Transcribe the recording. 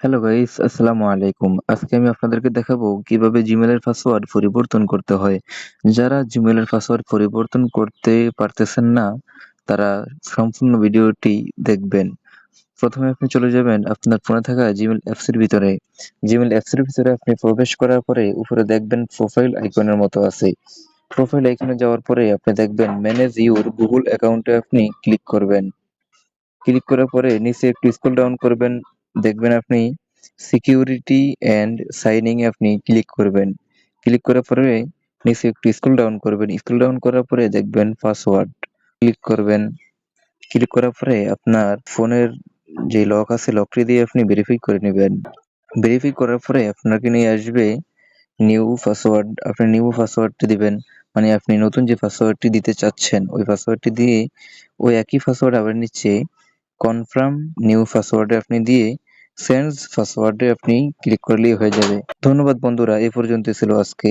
Hello guys আসসালামু আলাইকুম আজকে আমি আপনাদেরকে দেখাবো কীভাবে জিমেলের পাসওয়ার্ড পরিবর্তন করতে হয়। যারা জিমেলের পাসওয়ার্ড পরিবর্তন করতে পারতেছেন না, তারা সম্পূর্ণ ভিডিওটি দেখবেন। প্রথমে আপনি চলে যাবেন আপনার ফোনে থাকা জিমেল অ্যাপসের ভিতরে। জিমেল অ্যাপসের ভিতরে আপনি প্রবেশ করার পরে উপরে দেখবেন প্রোফাইল আইকনের মতো আছে। প্রোফাইল আইকনে যাওয়ার পরে আপনি দেখবেন ম্যানেজ ইউর গুগল অ্যাকাউন্টে আপনি ক্লিক করবেন। ক্লিক করার পরে নিচে একটু স্ক্রল ডাউন করবেন। দেখবেন আপনি সিকিউরিটি অ্যান্ড সাইনিং এ আপনি ক্লিক করবেন। ক্লিক করার পরে নিচে একটু স্ক্রল ডাউন করবেন। স্ক্রল ডাউন করার পরে দেখবেন পাসওয়ার্ড ক্লিক করবেন। ক্লিক করার পরে আপনার ফোনের যে লক আছে লকটি দিয়ে আপনি ভেরিফাই করে নেবেন। ভেরিফাই করার পরে আপনাকে নিয়ে আসবে নিউ পাসওয়ার্ড আপনি নিউ পাসওয়ার্ডটি দিবেন। মানে আপনি নতুন যে পাসওয়ার্ডটি দিতে চাচ্ছেন, ওই পাসওয়ার্ডটি দিয়ে ওই একই পাসওয়ার্ড আবার নিচে কনফার্ম নিউ পাসওয়ার্ডে আপনি দিয়ে সেন্স পাসওয়ার্ডে আপনি ক্লিক করলেই হয়ে যাবে। ধন্যবাদ বন্ধুরা এ পর্যন্ত ছিল আজকে।